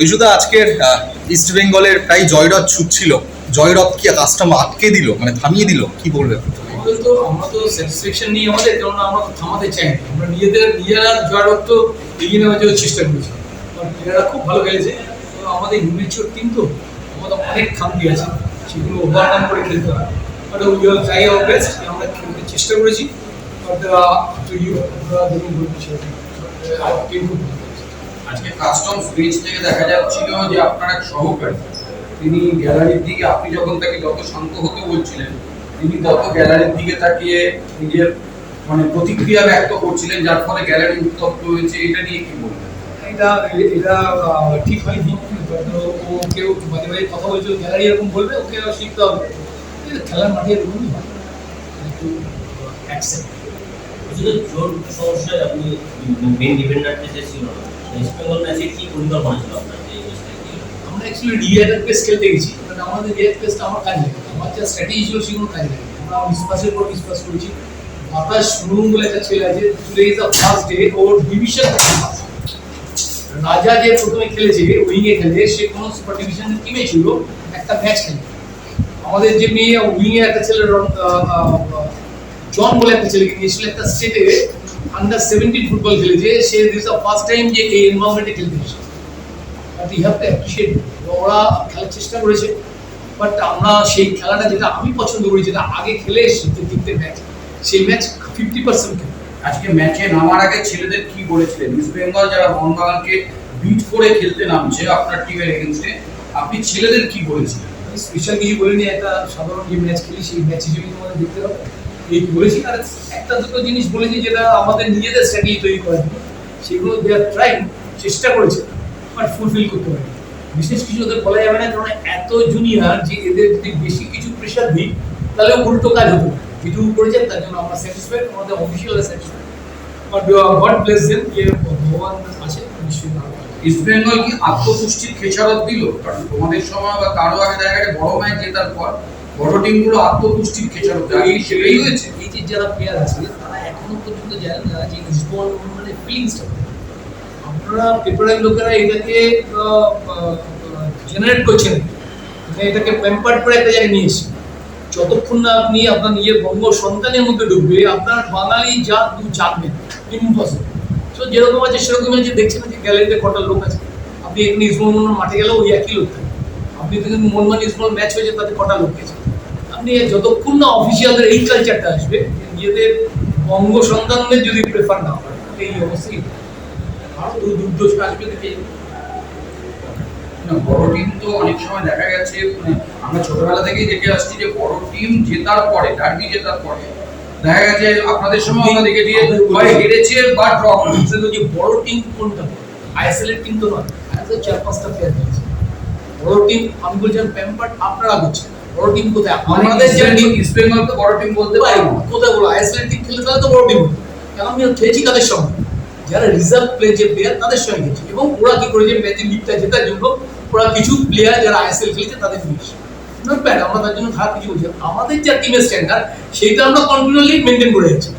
বিশুদা, আজকের ইস্ট বেঙ্গলের প্রায় জয়রথ ছুটছিল। জয়রথ কি কাজটা আটকে দিল? মানে থামিয়ে দিল? কি বলবে? তো আমরা তো স্যাটিসফ্যাকশন নিয়ে আমাদের কারণ আমরা তো থামাতে চাই আমরা নিজেদের, নিজেরা জয়ের তো এগিয়ে নেওয়ার জন্য চেষ্টা করেছি। প্লেয়াররা খুব ভালো খেলেছে। আমাদের ইউনিচুর টিম তো আমাদের অনেক খামতি আছে। সেগুলো ওভারকাম করে খেলতে হয় but we will try our best আমরা খেলতে চেষ্টা করেছি। But to you team. আজকে কাস্টমস ব্রিজ থেকে দেখা যাচ্ছিল যে আপনার এক সহকারী। তিনি গ্যালারির দিকে আপনি যখন তাকে যত শান্ত হতে বলছিলেন তিনি তত গ্যালারির দিকে তাকিয়ে নিজের মানে প্রতিক্রিয়া ব্যক্ত করছিলেন যার ফলে গ্যালারি উত্তপ্ত হয়েছে। এটা নিয়ে কি বলবেন? এটা এটা ঠিক হয়নি। হয়তো ও কেউ মাঝে মাঝে কথা বলছিল গ্যালারি এরকম বলবে ওকে শিখতে হবে। এটা খেলার মাঠে এরকমই হয়। অ্যাকসেপ্ট জোর সমস্যায় আপনি মেন ডিফেন্ডারটা যে ছিল না বেঙ্গল ম্যাচে কি পরিকল্পনা ছিল আপনার ম্যাচটা আমরা অ্যাকচুয়ালি রিয়াটার পেস খেলতে গেছি কারণ আমাদের রিয়ার পেসটা আমার কাজে লাগে আমার যা স্ট্র্যাটেজি ছিল সেগুলো কাজে লাগে আমরা বিশ্বাসের পর বিশ্বাস করেছি। বাতাস শুনুন বলে একটা ছেলে আছে today is the first day or division Raja যে প্রথমে খেলেছে উইংয়ে খেলে, সে কোনো সুপার ডিভিশনের টিমে ছিল, একটা ম্যাচ খেলে। আমাদের যে মেয়ে উইংয়ে একটা ছেলে জন বলে একটা ছেলেকে নিয়েছিল একটা স্টেটে আন্ডার সেভেন্টিন ফুটবল খেলেছে সে দিস দ্য ফার্স্ট টাইম যে এই এনভায়রনমেন্টে খেলতে এসেছে। But you have to appreciate ওরা খেলার চেষ্টা করেছে বাট আমরা সেই খেলাটা যেটা আমি পছন্দ করি যেটা আগে খেলে এসেছি তিনটে ম্যাচ সেই ম্যাচ ফিফটি পার্সেন্ট খেলে। আজকে ম্যাচে নামার আগে ছেলেদের কি বলেছিলেন? ইস্ট বেঙ্গল যারা মোহনবাগানকে বিট করে খেলতে নামছে আপনার টিমের এগেনস্টে আপনি ছেলেদের কি বলেছিলেন? স্পেশাল কিছু বলিনি একটা সাধারণ যে ম্যাচ খেলি সেই ম্যাচ হিসেবে তোমাদের দেখতে হবে। এই বলেছি, আর একটা দুটো জিনিস বলেছি যেটা আমাদের নিজেদের স্ট্র্যাটেজি তৈরি জন্য। সেগুলো দে আর চেষ্টা করেছে বাট ফুলফিল করতে পারে বিশেষ কিছু ওদের বলা যাবে না, কারণ এত জুনিয়র যে এদের যদি বেশি কিছু প্রেশার দিই, তাহলে উল্টো কাজ হতো যেটুকু করেছেন তার জন্য আমরা স্যাটিসফাইড আমাদের satisfied but God bless them যে ভগবান আছে নিশ্চয়ই ভালো ইস্ট বেঙ্গল কি আত্মতুষ্টির খেসারত দিল? কারণ তোমাদের সময় বা কারও আগে গেছে বড় ম্যাচ জেতার পর বড় টিমগুলো দেয় আগে সেটাই হয়েছে এই যে যারা প্লেয়ার আছে তারা এখনও পর্যন্ত জানেন না যে ইসবল মানে ফিলিংসটা আপনারা পেপারের লোকেরা এটাকে জেনারেট করছেন। মানে এটাকে প্যাম্পার্ড করে একটা জায়গায় নিয়ে এসেছে যতক্ষণ না আপনি আপনার নিজের বঙ্গ সন্তানের মধ্যে ঢুকবে আপনার বাঙালি যা জানবেন ইম্পসিবল তো যেরকম আছে সেরকম আছে। দেখছেন যে গ্যালারিতে কটা লোক আছে? আপনি এখানে ইসমল মন মাঠে গেলেও ওই একই লোক থাকে। আপনি দেখেন মনমান ইসমল ম্যাচ হয়েছে তাতে কটা লোক গেছে? আপনি যতক্ষণ না অফিসিয়ালদের এই কালচারটা আসবে নিজেদের বঙ্গ সন্তানদের যদি প্রেফার না তাহলে এই অবস্থায় আরও দূর দুর্দশ আসবে দেখে বড় টিম তো অনেক সময় দেখা গেছে মানে আমরা ছোটবেলা থেকেই দেখে আসছি যে বড় টিম জেতার পরে ডার্বি জেতার পরে দেখা গেছে আপনাদের সময় আমরা দেখেছি হয় হেরেছে বা ড্র করেছে। যে বড় টিম কোনটা আইএসএল এর টিম তো নয় আইএসএল চার পাঁচটা প্লেয়ার বড় টিম আমি প্যাম্পার্ড আপনারা বড় টিম কোথায়? আমাদের যে টিম ইস্ট বেঙ্গল তো বড় টিম বলতে পারি কোথায় বলো? আইএসএল টিম খেলে তাহলে তো বড় টিম আমি খেলেছি কাদের সঙ্গে? যারা রিজার্ভ প্লে যে প্লেয়ার তাদের সঙ্গে। এবং ওরা কি করেছে? ম্যাচের লিগটা জেতার জন্য ওরা কিছু প্লেয়ার যারা আইএসএল খেলেছে তাদের নিয়েছে নট ব্যাড আমরা তার জন্য খারাপ কিছু বলছি আমাদের যা টিমের স্ট্যান্ডার্ড সেইটা আমরা কন্টিনিউয়ালি মেনটেন করে যাচ্ছি।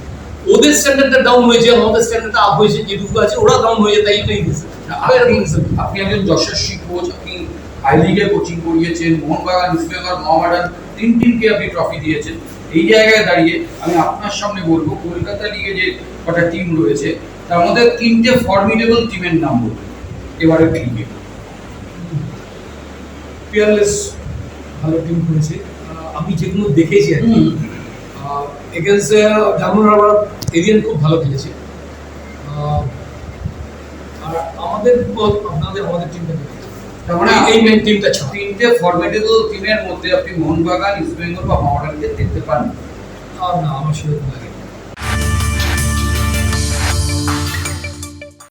ওদের স্ট্যান্ডার্ডটা ডাউন হয়েছে আমাদের স্ট্যান্ডার্ডটা আপ হয়েছে যেটুকু আছে ওরা ডাউন হয়েছে তাই গেছে আপনি আপনি একজন যশস্বী কোচ আপনি আই লিগে কোচিং করিয়েছেন মোহনবাগান ইস্ট বেঙ্গল মহামেডান তিন টিমকে আপনি ট্রফি দিয়েছেন। এই জায়গায় দাঁড়িয়ে আমি আপনার সামনে বলব কলকাতা লিগে যে কটা টিম রয়েছে তার মধ্যে তিনটে ফর্মিডেবল টিমের নাম বলুন। এবারে লিগে পিয়ারলেস ভালো টিম করেছে। আমি যেগুলো দেখেছি আর কি এগেন্স্ট হারবার এরিয়ান খুব ভালো খেলেছে। আর আমাদের আপনাদের আমাদের টিমটা এই মেন টিমটা ছাড়া তিনটে ফর্মিডেবল টিমের মধ্যে আপনি মোহনবাগান ইস্ট বেঙ্গল বা মহামেডানকে দেখতে পান। আর না আমার সেরকম লাগে